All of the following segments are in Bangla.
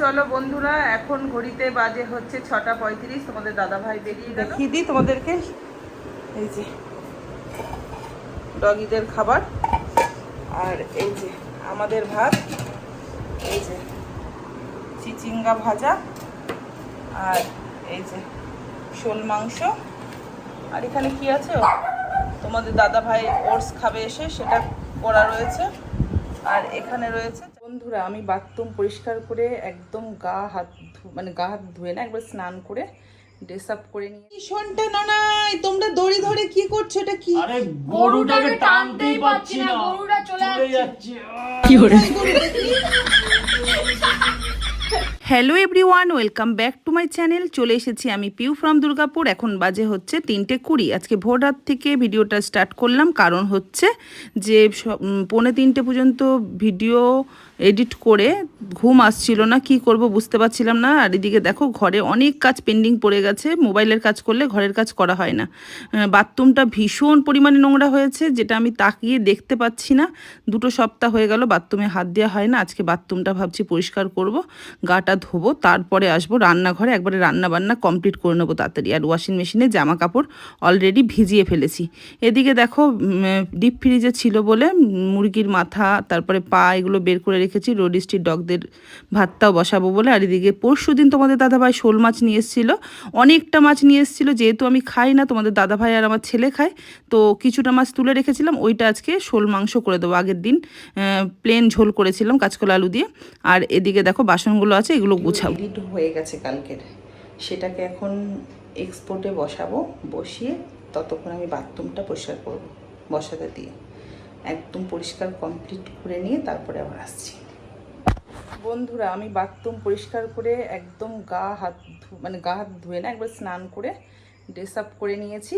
চলো বন্ধুরা, এখন ঘড়িতে বাজে হচ্ছে ছটা পঁয়ত্রিশ। তোমাদের দাদা ভাই বেরিয়ে দেখিয়ে দিই তোমাদেরকে। এই যে, ডগিদের খাবার। আর এই যে, আমাদের ভাত। এই যে, চিচিঙ্গা ভাজা। আর এই যে, শোল মাংস। আর এখানে কি আছে? তোমাদের দাদা ভাই ওটস খাবে এসে, সেটা করা রয়েছে। আর এখানে রয়েছে বন্ধুরা আমি বাথরুম পরিষ্কার করে একদম গা হাত ধু- মানে গা হাত ধুয়ে না একবার স্নান করে ড্রেস আপ করে নিয়ে শোনটা ননাই তোমরা দড়ি ধরে কি করছ? এটা কি? আরে গরুটাকে টানতেই পাচ্ছি না গরুটা চলে যাচ্ছে। Hello everyone welcome back to my channel চলে এসেছি আমি পিউ ফ্রম দুর্গাপুর এখন বাজে হচ্ছে তিনটে কুড়ি। আজকে ভোর রাত থেকে ভিডিওটা স্টার্ট করলাম। কারণ হচ্ছে যে স- পৌনে তিনটে পর্যন্ত ভিডিও এডিট করে ঘুম আসছিল না, কি করব বুঝতে পারছিলাম না। আর এদিকে দেখো, ঘরে অনেক কাজ পেন্ডিং পড়ে গেছে, মোবাইলের কাজ করলে ঘরের কাজ করা হয় না। বাথরুমটা ভীষণ পরিমাণে নোংরা হয়েছে, যেটা আমি তাকিয়ে দেখতে পাচ্ছি না। দুটো সপ্তাহ হয়ে গেল, বাথরুমে হাত দেওয়া হয় না, আজকে বাথরুমটা ভাবছি পরিষ্কার করব, গাটা ধোবো, তারপরে আসব রান্নাঘরে, একবারে রান্না বান্না কমপ্লিট করে নেব তাড়াতাড়ি। আর ওয়াশিং মেশিনে জামা কাপড় অলরেডি ভিজিয়ে ফেলেছি। এদিকে দেখো ডিপ ফ্রিজে ছিল বলে মুরগির মাথা, তারপরে পা, এগুলো বের করে রেখেছি রোডিস্টির ডগদের ভাতটাও বসাবো বলে। আর এদিকে পরশু দিন তোমাদের দাদাভাই শোল মাছ নিয়ে এসেছিল। অনেকটা মাছ নিয়ে এসেছিল, যেহেতু আমি খাই না, তোমাদের দাদাভাই আর আমার ছেলে খায়। তো কিছুটা মাছ তুলে রেখেছিলাম, ওইটা আজকে শোল মাংস করে দেবো। আগের দিন প্লেন ঝোল করেছিলাম কাঁচকলা আলু দিয়ে। আর এদিকে দেখো বাসনগুলো আছে, এগুলো গুছাবো। হয়ে গেছে কালকের। সেটাকে এখন এক্সপোর্টে বসাবো, বসিয়ে ততক্ষণ আমি বাথরুমটা পরিষ্কার করব, বসাতে দিয়ে। একদম পরিষ্কার কমপ্লিট করে নিয়ে তারপরে আবার আসছি। বন্ধুরা, আমি বাথরুম পরিষ্কার করে একদম গা হাত মানে গা হাত ধুয়ে না, একবার স্নান করে ড্রেস আপ করে নিয়েছি।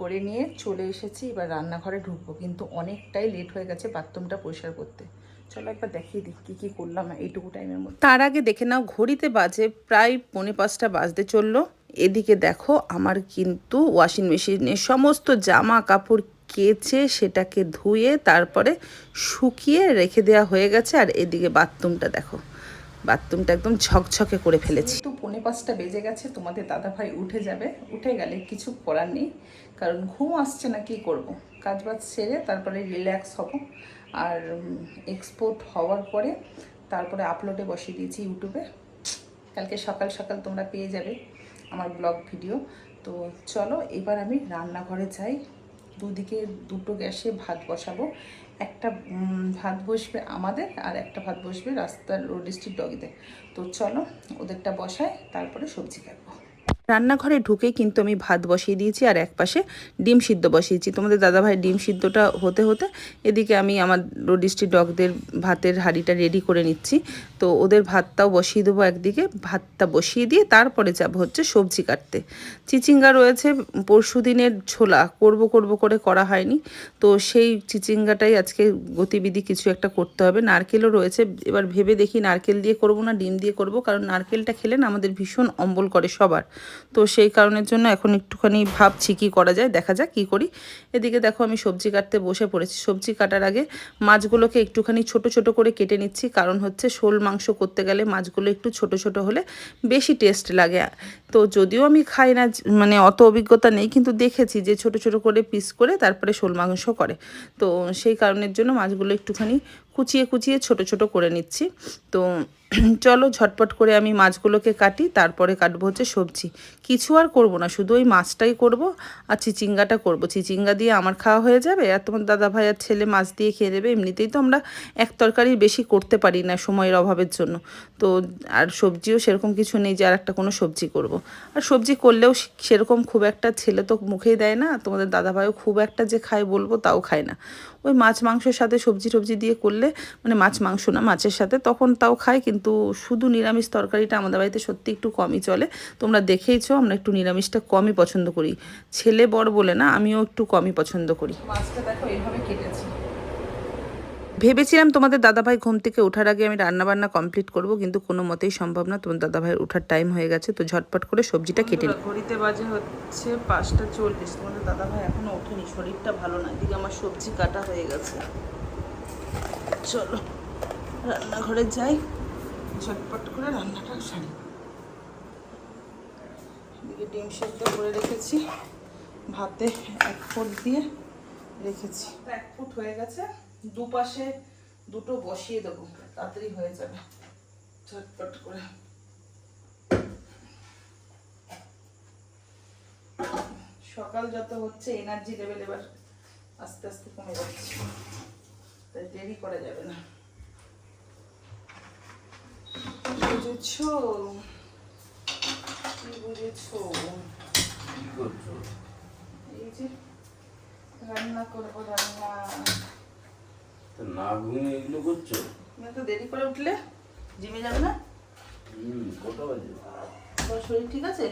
করে নিয়ে চলে এসেছি, এবার রান্নাঘরে ঢুকবো। কিন্তু অনেকটাই লেট হয়ে গেছে বাথরুমটা পরিষ্কার করতে। চলো একবার দেখিয়ে দিই কী কী করলাম এইটুকু টাইমের মধ্যে। তার আগে দেখে নাও, ঘড়িতে বাজে প্রায় পৌনে পাঁচটা বাজতে চলল। এদিকে দেখো, আমার কিন্তু ওয়াশিং মেশিনে সমস্ত জামা কাপড় কেচে সেটাকে ধুয়ে তারপরে শুকিয়ে রেখে দেওয়া হয়ে গেছে। আর এদিকে বাথরুমটা দেখো, বাথরুমটা একদম ঝকঝকে করে ফেলেছি। তো পৌনে পাঁচটা বেজে গেছে, তোমাদের দাদা ভাই উঠে যাবে। উঠে গেলে কিছু করার নেই, কারণ ঘুম আসছে না, কি করব? কাজ বাজ সেরে তারপরে রিল্যাক্স হব। আর এক্সপোর্ট হওয়ার পরে তারপরে আপলোডে বসিয়ে দিয়েছি ইউটিউবে কালকে সকাল সকাল তোমরা পেয়ে যাবে আমার ব্লগ ভিডিও তো চলো, এবার আমি রান্নাঘরে যাই। দুদিকে দুটো গ্যাসে ভাত বসাবো। একটা ভাত বসবে আমাদের আর একটা ভাত বসবে রাস্তার রোড স্ট্রিট ডগিতে তো চলো ওদেরটা বসায় তারপরে সবজি কাটবো রান্নাঘরে ঢুকে কিন্তু আমি ভাত বসিয়ে দিয়েছি আর এক পাশে ডিম সিদ্ধ বসিয়েছি। তোমাদের দাদাভাই ডিম সিদ্ধটা হতে হতে এদিকে আমি আমার রোডিস্টি ডগদের ভাতের হাঁড়িটা রেডি করে নিচ্ছি। তো ওদের ভাতটাও বসিয়ে দেবো একদিকে। ভাতটা বসিয়ে দিয়ে তারপরে যাব হচ্ছে সবজি কাটতে। চিচিঙ্গা রয়েছে, পরশু দিনের ছোলা। করব করব করে করা হয়নি। তো সেই চিচিঙ্গাটাই আজকে গতিবিধি কিছু একটা করতে হবে। নারকেলও রয়েছে। এবার ভেবে দেখি নারকেল দিয়ে করব না ডিম দিয়ে করব। কারণ নারকেলটা খেলে না আমাদের ভীষণ অম্বল করে সবার। তো সেই কারণের জন্য এখন একটুখানি ভাবছি কী করা যায়, দেখা যাক কি করি। এদিকে দেখো আমি সবজি কাটতে বসে পড়েছি। সবজি কাটার আগে মাছগুলোকে একটুখানি ছোট ছোট করে কেটে নিচ্ছি। কারণ হচ্ছে শোল মাংস করতে গেলে মাছগুলো একটু ছোট ছোট হলে বেশি টেস্ট লাগে। তো যদিও আমি খাই না মানে অত অভিজ্ঞতা নেই, কিন্তু দেখেছি যে ছোট ছোট করে পিস করে তারপরে শোল মাংস করে। তো সেই কারণের জন্য মাছগুলো একটুখানি কুচিয়ে কুচিয়ে ছোট ছোট করে নিচ্ছি। তো চলো ঝটপট করে আমি মাছগুলোকে কাটি, তারপরে কাটবো হচ্ছে সবজি। কিছু আর করব না, শুধু ওই মাছটাই করব আর চিচিঙ্গাটা করব। চিচিঙ্গা দিয়ে আমার খাওয়া হয়ে যাবে আর তোমার দাদা ভাই আর ছেলে মাছ দিয়ে খেয়ে দেবে এমনিতেই তো আমরা এক তরকারি বেশি করতে পারি না সময়ের অভাবের জন্য। তো আর সবজিও সেরকম কিছু নেই যে আর একটা কোনো সবজি করব। আর সবজি করলেও সেরকম খুব একটা ছেলে তো মুখেই দেয় না। তোমাদের দাদা ভাইও খুব একটা যে খায় বলব তাও খায় না। ওই মাছ মাংসের সাথে সবজি টবজি দিয়ে করলে মানে মাছ মাংস না, মাছের সাথে, তখন তাও খায়, কিন্তু শুধু নিরামিষ তরকারিটা আমাদের বাড়িতে সত্যি একটু কমই চলে। তোমরা দেখেইছো, আমরা একটু নিরামিষটা কমই পছন্দ করি। ছেলে বড় বলে না, আমিও একটু কমই পছন্দ করি। মাছটা দেখো, এইভাবে কেটেছি। ভেবেছিলাম তোমাদের দাদাভাই ঘুম থেকে ওঠার আগে আমি রান্না বান্না কমপ্লিট করব কিন্তু কোনো মতেই সম্ভব না। তোমার দাদাভাইয়ের ওঠার টাইম হয়ে গেছে তো ঝটপট করে সবজিটা কেটে নিই। ঘড়িতে বাজে হচ্ছে পাঁচটা চল্লিশ। তোমাদের দাদাভাই এখনও ওঠেনি শরীরটা ভালো না। এদিকে আমার সবজি কাটা হয়ে গেছে। চলো রান্নাঘরে যাই। ঝটপট করে রান্নাটা সারি। এদিকে ডিম সেদ্ধ করে রেখেছি। ভাতে এক ফুট দিয়ে রেখেছি। এক ফুট হয়ে গেছে। দুপাশে দুটো বসিয়ে দেবো। তাড়াতাড়ি হয়ে যাবে। ঝটপট করে। সকাল যত হচ্ছে এনার্জি লেভেল এবার আস্তে আস্তে কমে যাচ্ছে। তাই দেরি করা যাবে না। বুঝেছ? কি বুঝেছ? এই যে রান্না করব রান্না। না ঘুমিয়ে এগুলো করছ? তো দেরি করে উঠলে। জিমে যাবে না? হুম কটা বাজে? তোমার শরীর ঠিক আছে?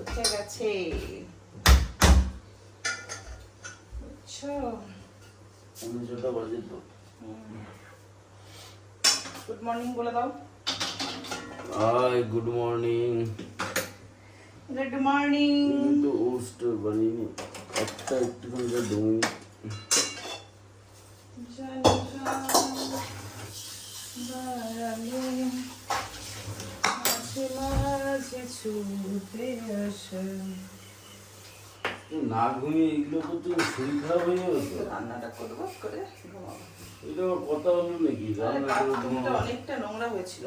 উঠে গেছে। বুঝছ বাজে তো। গুড মর্নিং বলে দাও। Hi good morning good morning কিন্তু ওস্ট বানিয়ে একটা একটুখানি দমি না ঘুমিয়ে এগুলো করতে শরীর খারাপ হয়ে যাবে রান্নাটা করব করে ঘুমাবো। এটা কথা হলো নাকি? আরে রান্না করে অনেকটা নোংরা হয়েছিল।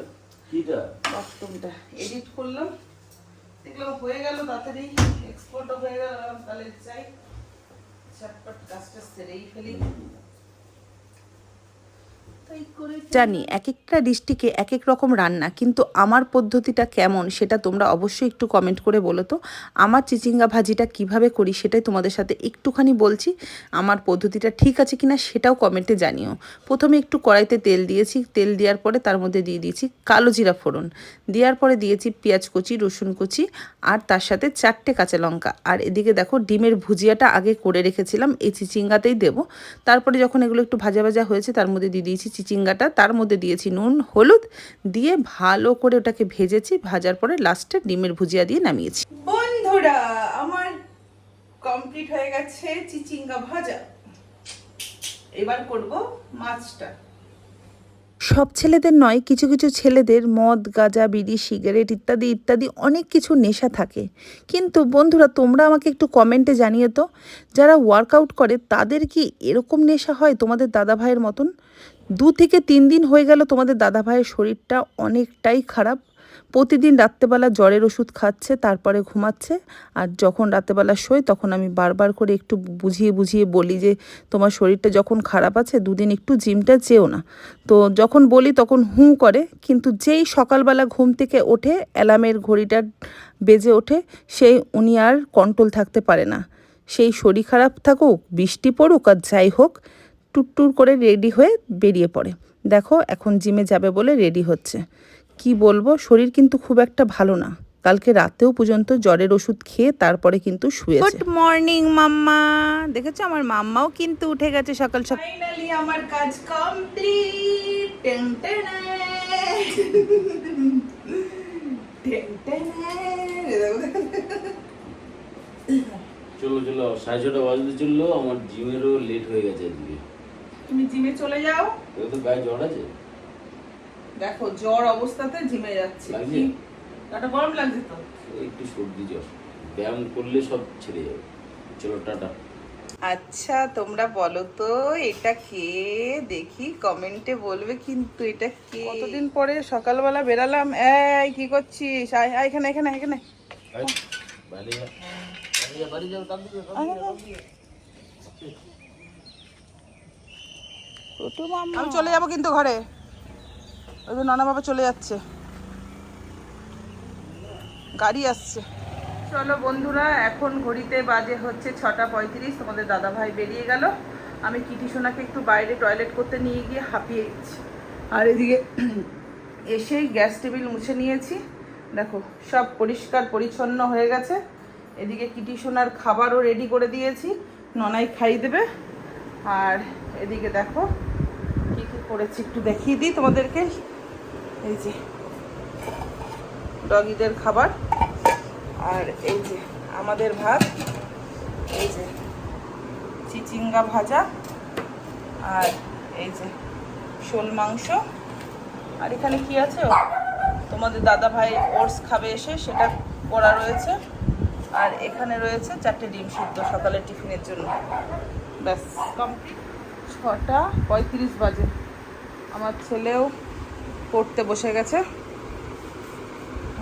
কিটা? বাথরুমটা এডিট করলাম। দেখলাম হয়ে গেল তাড়াতাড়ি এক্সপোর্টও হয়ে গেল তাহলে চাই ঝটপট কাজটা সেরেই ফেলি। জানি এক একটা ডিস্ট্রিক্টে এক এক রকম রান্না, কিন্তু আমার পদ্ধতিটা কেমন সেটা তোমরা অবশ্যই একটু কমেন্ট করে বলো তো। আমার চিচিঙ্গা ভাজিটা কীভাবে করি সেটাই তোমাদের সাথে একটুখানি বলছি। আমার পদ্ধতিটা ঠিক আছে কিনা সেটাও কমেন্টে জানিও। প্রথমে একটু কড়াইতে তেল দিয়েছি, তেল দেওয়ার পরে তার মধ্যে দিয়ে দিয়েছি কালো জিরা ফোড়ন। দেওয়ার পরে দিয়েছি পেঁয়াজ কুচি, রসুন কুচি আর তার সাথে চারটে কাঁচা লঙ্কা। আর এদিকে দেখো ডিমের ভুজিয়াটা আগে করে রেখেছিলাম, এই চিচিঙ্গাতেই দেবো। তারপরে যখন এগুলো একটু ভাজা ভাজা হয়েছে তার মধ্যে দিয়ে দিয়েছি চিচিঙ্গাটা তার মধ্যে দিয়েছি নুন, হলুদ দিয়ে ভালো করে ওটাকে ভেজেছি, ভাজার পরে লাস্টে ডিমের ভুজিয়া দিয়ে নামিয়েছি। বন্ধুরা, আমার কমপ্লিট হয়ে গেছে চিচিঙ্গা ভাজা। এবার করব মাছটা। সব ছেলেদের নয়, কিছু কিছু ছেলেদের মদ, গাঁজা, বিড়ি, সিগারেট ইত্যাদি ইত্যাদি অনেক কিছু নেশা থাকে। কিন্তু বন্ধুরা, তোমরা আমাকে একটু কমেন্টে জানিয়ে তো যারা ওয়ার্কআউট করে, তাদের কি এরকম নেশা হয় তোমাদের দাদা ভাইয়ের মতন? দু থেকে তিন দিন হয়ে গেল তোমাদের দাদা ভাইয়ের শরীরটা অনেকটাই খারাপ। প্রতিদিন রাত্রেবেলা জ্বরের ওষুধ খাচ্ছে, তারপরে ঘুমাচ্ছে। আর যখন রাত্রেবেলা শোয়, তখন আমি বারবার করে একটু বুঝিয়ে বুঝিয়ে বলি যে, তোমার শরীরটা যখন খারাপ আছে, দুদিন একটু জিমটা যেও না। তো যখন বলি, তখন হুঁ করে। কিন্তু যেই সকালবেলা ঘুম থেকে ওঠে, অ্যালার্মের ঘড়িটা বেজে ওঠে, সেই উনি আর কন্ট্রোল থাকতে পারে না। সেই শরীর খারাপ থাকুক, বৃষ্টি পড়ুক আর যাই হোক টুটটুর করে রেডি হয়ে বেরিয়ে পড়ে। দেখো, এখন জিমে যাবে বলে রেডি হচ্ছে। কি বলব শরীর কিন্তু খুব একটা ভালো না। কালকে রাতেও পর্যন্ত জ্বরের ওষুধ খেয়ে তারপরে কিন্তু শুয়েছে। Good morning mamma. দেখেছ আমার মাম্মাও কিন্তু উঠে গেছে সকাল সকাল ফাইনালি আমার কাজ complete ten ten ten. Ten চলো চলো সাড়ে ছটা বাজতে চলল আমার জিমেরও লেট হয়ে গেছে আজকে। তুমি জিমে চলে যাও। তো গায়ে জ্বর আছে? দেখো জ্বর অবস্থাতে জিমে যাচ্ছে। লাগছে? একটা গরম লাগছে তো। একটু সর্দি জ্বর। ব্যায়াম করলে সব ছেড়ে যাবে। চলো টাটা। আচ্ছা তোমরা বলো তো এটা কে? দেখি কমেন্টে বলবে কিন্তু এটা কে? কতদিন পরে সকালবেলা বেরালাম? এই কি করছিস? আয় আয় এখানে এখানে এখানে। বাড়ি যা। বাড়ি যা বাড়ি যাও তাড়াতাড়ি যাও, তাড়াতাড়ি যাও। আমি চলে যাব কিন্তু ঘরে। ওই যে নানা বাবা চলে যাচ্ছে। গাড়ি আসছে। চলো বন্ধুরা, এখন ঘড়িতে বাজে হচ্ছে ছটা পঁয়ত্রিশ, তোমাদের দাদা ভাই বেরিয়ে গেল। আমি কিটি সোনাকে একটু বাইরে টয়লেট করতে নিয়ে গিয়ে হাঁপিয়ে গেছি আর এদিকে এসেই গ্যাস টেবিল মুছে নিয়েছি। দেখো, সব পরিষ্কার পরিচ্ছন্ন হয়ে গেছে। এদিকে কিটি সোনার খাবারও রেডি করে দিয়েছি। ননাই খাই দেবে। আর এদিকে দেখো, কী কি করেছি একটু দেখিয়ে দিই তোমাদেরকে। এই যে। ডগিদের খাবার। আর এই যে আমাদের ভাত। এই যে চিচিঙ্গা ভাজা। আর এই যে শোল মাংস। আর এখানে কি আছে? তোমাদের দাদা ভাই ওটস খাবে এসে সেটা করা রয়েছে। আর এখানে রয়েছে চারটে ডিম সিদ্ধ সকালের টিফিনের জন্য। ব্যাস। কমপ্লিট ছটা পঁয়ত্রিশ বাজে। আমার ছেলেও পড়তে বসে গেছে।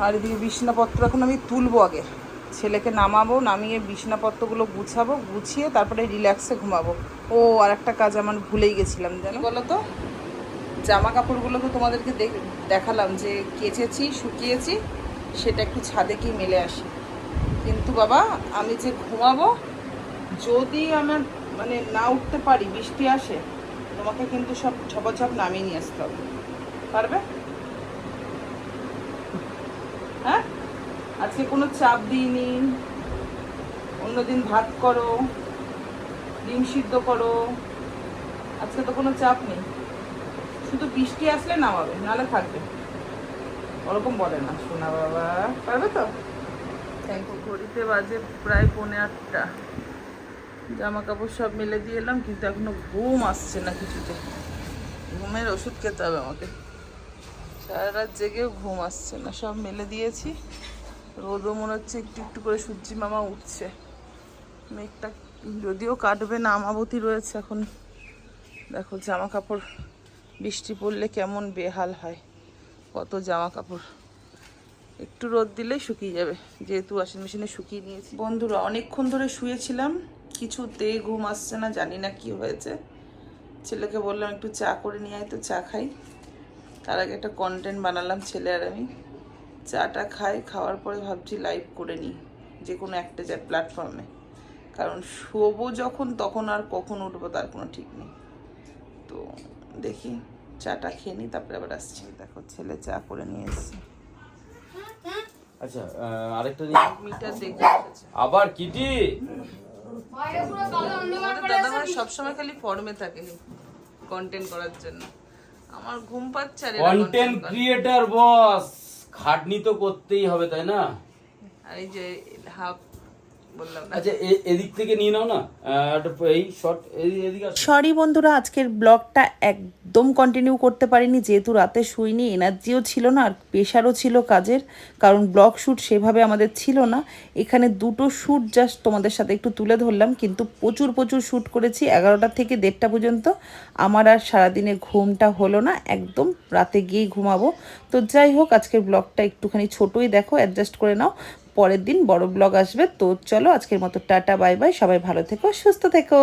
আর এদিকে বিছনাপত্র এখন আমি তুলবো আগে। ছেলেকে নামাবো, নামিয়ে বিছনাপত্রগুলো গুছাবো, গুছিয়ে তারপরে রিল্যাক্সে ঘুমাবো। ও আর একটা কাজ আমার ভুলেই গেছিলাম, জানো? বলো তো জামা কাপড়গুলো তো তোমাদেরকে দেখ- দেখালাম যে কেচেছি, শুকিয়েছি, সেটা একটু ছাদে গিয়ে মেলে আসি। কিন্তু বাবা, আমি যে ঘুমাবো, যদি আমার মানে না উঠতে পারি, বৃষ্টি আসে, তোমাকে কিন্তু সব ঝপাঝপ নামিয়ে নিয়ে আসতে হবে। হ্যাঁ? আজকে কোনো চাপ দিইনি। অন্যদিন ভাত করো, ডিম সিদ্ধ করো। আজকে তো কোনো চাপ নেই। শুধু বৃষ্টি আসলে নামাবে, নাহলে থাকবে। ওরকম বলে না, সোনা বাবা। পারবে তো? ঘড়িতে বাজে প্রায় পৌনে আটটা। জামা কাপড় সব মেলে দিয়ে এলাম, কিন্তু এখনও ঘুম আসছে না কিছুতে। ঘুমের ওষুধ খেতে হবে আমাকে। সারা রাত জেগেও ঘুম আসছে না, সব মেলে দিয়েছি। রোদও মনে হচ্ছে একটু একটু করে সূর্যি মামা উঠছে। মেঘটা যদিও কাটবে না, আমাবতী রয়েছে এখন। দেখো জামা কাপড় বৃষ্টি পড়লে কেমন বেহাল হয়। কত জামা কাপড় একটু রোদ দিলেই শুকিয়ে যাবে, যেহেতু ওয়াশিং মেশিনে শুকিয়ে নিয়েছি। বন্ধুরা, অনেকক্ষণ ধরে শুয়েছিলাম, কিছুতে ঘুম আসছে না, জানি না কি হয়েছে। ছেলেকে বললাম, একটু চা করে নিয়ে আয়, তো চা খাই। তার আগে একটা কন্টেন্ট বানালাম ছেলে আর আমি। চাটা খাই খাওয়ার পরে ভাবছি লাইভ করে নিই যে কোনো একটা যা প্ল্যাটফর্মে কারণ শোবো যখন তখন আর কখন উঠবো তার কোনো ঠিক নেই। তো দেখি চাটা খেয়ে নিই তারপরে আবার আসছি। দেখো ছেলে চা করে নিয়ে এসছে। আচ্ছা আহ, আরেকটা নিয়ে মিটার দেখে আবার কিটি? দাদা সবসময় খালি ফর্মে থাকে কন্টেন্ট করার জন্য। আমার ঘুম পাচ্ছে রে কন্টেন্ট ক্রিয়েটর বস খাটনি তো করতেই হবে তাই না? আর এই যে হাফ আচ্ছা এদিক থেকে নিয়ে নাও না। এই শর্ট সরি বন্ধুরা আজকের ব্লগটা একদম কন্টিনিউ করতে পারিনি যেহেতু রাতে শুইনি এনার্জিও ছিল না আর প্রেশারও ছিল কাজের কারণ ব্লগ শ্যুট সেভাবে আমাদের ছিল না। এখানে দুটো শ্যুট জাস্ট তোমাদের সাথে একটু তুলে ধরলাম কিন্তু প্রচুর প্রচুর শ্যুট করেছি এগারোটা থেকে দেড়টা পর্যন্ত। আমার আর সারাদিনে ঘুমটা হলো না একদম রাতে গিয়েই ঘুমাবো। তো যাই হোক আজকের ব্লগটা একটুখানি ছোটোই দেখো অ্যাডজাস্ট করে নাও। পরের দিন বড় ব্লগ আসবে। তো চলো আজকের মতো টাটা বাই বাই সবাই ভালো থেকো, সুস্থ থেকো।